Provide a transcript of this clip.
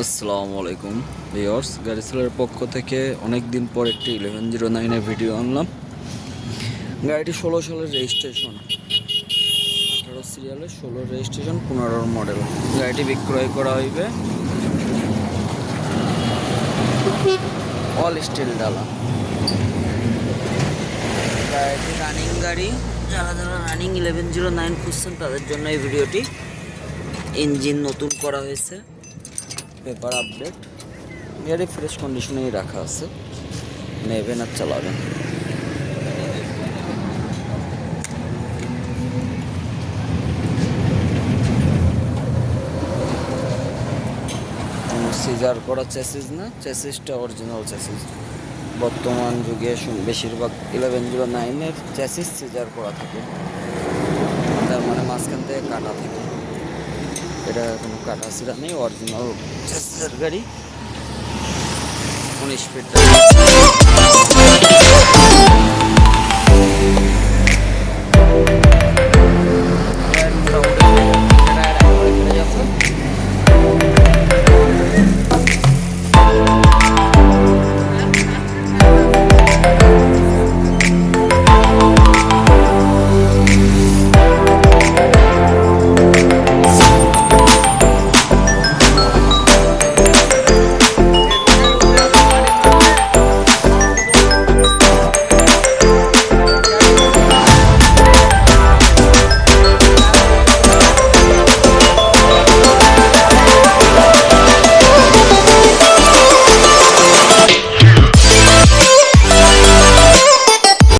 আসসালামু আলাইকুম। ভিওর্স গাড়ি সেলের পক্ষ থেকে অনেক দিন পর একটি ইলেভেন জিরো নাইনের ভিডিও আনলাম। গাড়িটি ষোলো সালের রেজিস্ট্রেশন আঠারো সিরিয়ালের ষোলো রেজিস্ট্রেশন পনেরোর মডেল গাড়িটি বিক্রয় করা হইবে অল স্টিল ডালা গাড়িটি রানিং গাড়ি। যারা যারা রানিং ইলেভেন জিরো নাইন খুঁজছেন, তাদের জন্য এই ভিডিওটি ইঞ্জিন নতুন করা হয়েছে। পেপার আপডেট গাড়ি ফ্রেশ কন্ডিশনেই রাখা আছে। নেবেন আর চালাবেন। সিজার করা চেসিস না। চেসিসটা অরিজিনাল চেসিস বর্তমান যুগে বেশিরভাগ ইলেভেন জিরো নাইনের চেসিস সিজার করা থাকে। তার মানে মাঝখান থেকে কাটা থাকে। এটা কোনো কাটা সিরা নেই অরিজিনাল গাড়ি। উনিশ ফিট।